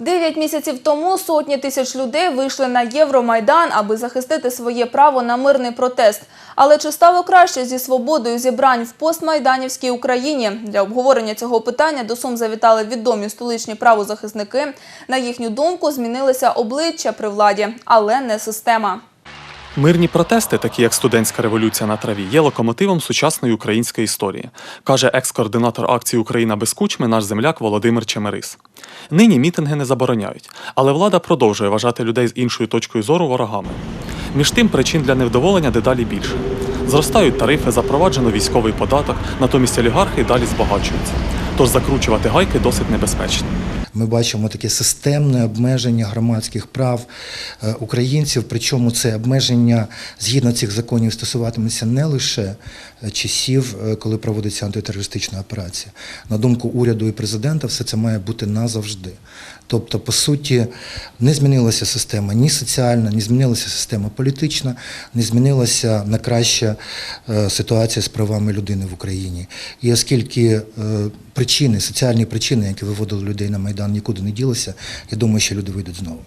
Дев'ять місяців тому сотні тисяч людей вийшли на Євромайдан, аби захистити своє право на мирний протест. Але чи стало краще зі свободою зібрань в постмайданівській Україні? Для обговорення цього питання до Сум завітали відомі столичні правозахисники. На їхню думку, змінилися обличчя при владі, але не система. Мирні протести, такі як студентська революція на траві, є локомотивом сучасної української історії, каже екс-координатор акції Україна без кучми наш земляк Володимир Чемерис. Нині мітинги не забороняють, але влада продовжує вважати людей з іншою точкою зору ворогами. Між тим причин для невдоволення дедалі більше. Зростають тарифи, запроваджено військовий податок, натомість олігархи далі збагачуються. Тож закручувати гайки досить небезпечно. Ми бачимо таке системне обмеження громадських прав е, українців. Причому це обмеження згідно цих законів стосуватиметься не лише е, часів, е, коли проводиться антитерористична операція. На думку уряду і президента, все це має бути назавжди. Тобто, по суті, не змінилася система ні соціальна, ні змінилася система політична, не змінилася на краще ситуація з правами людини в Україні. І оскільки причини, соціальні причини, які виводили людей на Майдан, нікуди не ділися, я думаю, що люди вийдуть знову.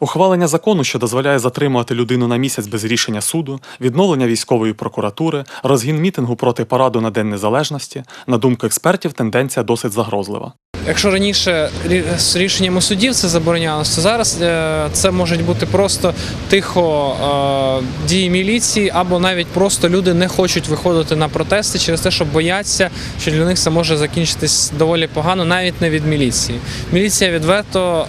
Ухвалення закону, що дозволяє затримувати людину на місяць без рішення суду, відновлення військової прокуратури, розгін мітингу проти параду на День Незалежності, на думку експертів, тенденція досить загрозлива. Якщо раніше з рішеннями судів це заборонялося, то зараз е, це можуть бути просто тихо е, дії міліції, або навіть просто люди не хочуть виходити на протести через те, що бояться, що для них це може закінчитись доволі погано, навіть не від міліції. Міліція відверто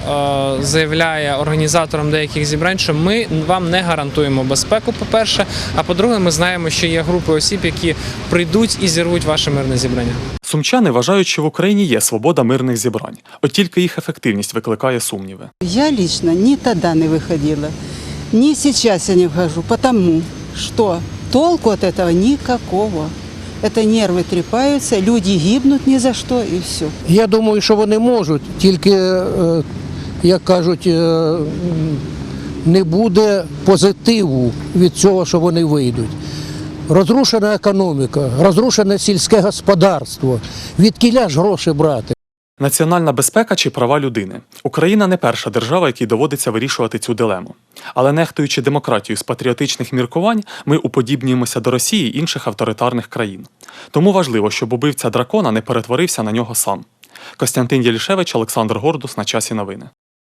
е, заявляє організаторам деяких зібрань, що ми вам не гарантуємо безпеку. По-перше, а по-друге, ми знаємо, що є групи осіб, які прийдуть і зірвуть ваше мирне зібрання. Сумчани вважають, що в Україні є свобода мирних зібрань, от тільки їх ефективність викликає сумніви. Я лично ни тогда не выходила, ни сейчас я не вхожу, потому что толку от этого никакого. Это нервы трепаются, люди гибнут ни за что и все. Я думаю, що вони можуть, тільки, е, як кажуть, е, не буде позитиву від цього, що вони вийдуть. Розрушена економіка, розрушене сільське господарство. Від кіля ж гроші брати? Національна безпека чи права людини. Україна не перша держава, якій доводиться вирішувати цю дилему. Але нехтуючи демократію з патріотичних міркувань, ми уподібнюємося до Росії і інших авторитарних країн. Тому важливо, щоб убивця дракона не перетворився на нього сам. Костянтин Єлішевич, Олександр Гордус на часі новини.